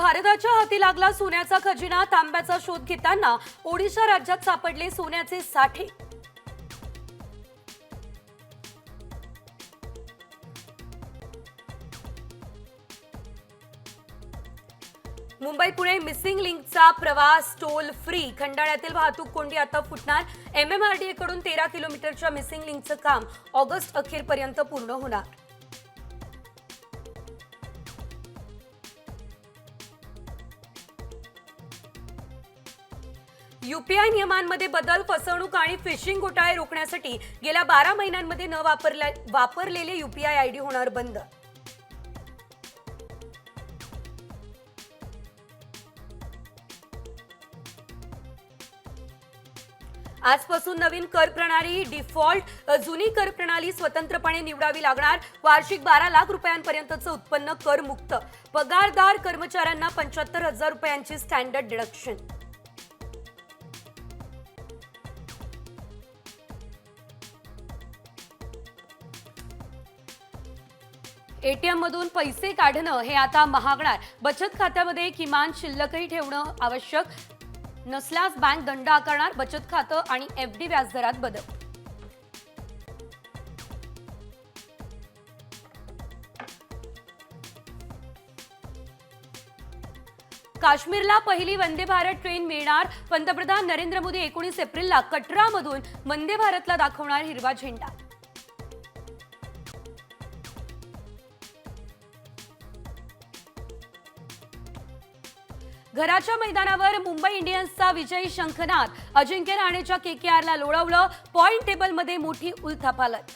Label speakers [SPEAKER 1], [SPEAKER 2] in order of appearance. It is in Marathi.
[SPEAKER 1] भारताच्या हाती लागला सोन्याचा खजिना तांब्याचा शोध घेताना ओडिशा राज्यात सापडले सोन्याचे साठे. मुंबई पुणे मिसिंग लिंकचा प्रवास टोल फ्री खंडाळ्यातील वाहतूक कोंडी आता फुटणार. एमएमआरडीए कडून तेरा किलोमीटरच्या मिसिंग लिंकचं काम ऑगस्ट अखेरपर्यंत पूर्ण होणार. युपीआय नियमांमध्ये बदल फसवणूक आणि फिशिंग घोटाळे रोखण्यासाठी गेल्या बारा महिन्यांमध्ये न वापरल्या वापरलेले युपीआय आयडी होणार बंद. आजपासून नवीन कर प्रणाली डिफॉल्ट जुनी कर प्रणाली स्वतंत्रपणे निवडावी लागणार. वार्षिक बारा लाख रुपयांपर्यंतचं उत्पन्न कर मुक्त पगारदार कर्मचाऱ्यांना पंच्याहत्तर हजार रुपयांची स्टँडर्ड डिडक्शन. एटीएम मधून पैसे काढणं हे आता महागणार. बचत खात्यामध्ये किमान शिल्लकही ठेवणं आवश्यक. नसल्यास बँक दंड आकारणार बचत खातं आणि एफ डी व्याजदरात बदल. काश्मीरला पहिली वंदे भारत ट्रेन मिळणार. पंतप्रधान नरेंद्र मोदी एकोणीस एप्रिलला कटरामधून वंदे भारतला दाखवणार हिरवा झेंडा. घराच्या मैदानावर मुंबई इंडियन्सचा विजयी शंखनाद. अजिंक्य राणेच्या केकेआरला लोळवलं. पॉइंट टेबलमध्ये मोठी उलथापालट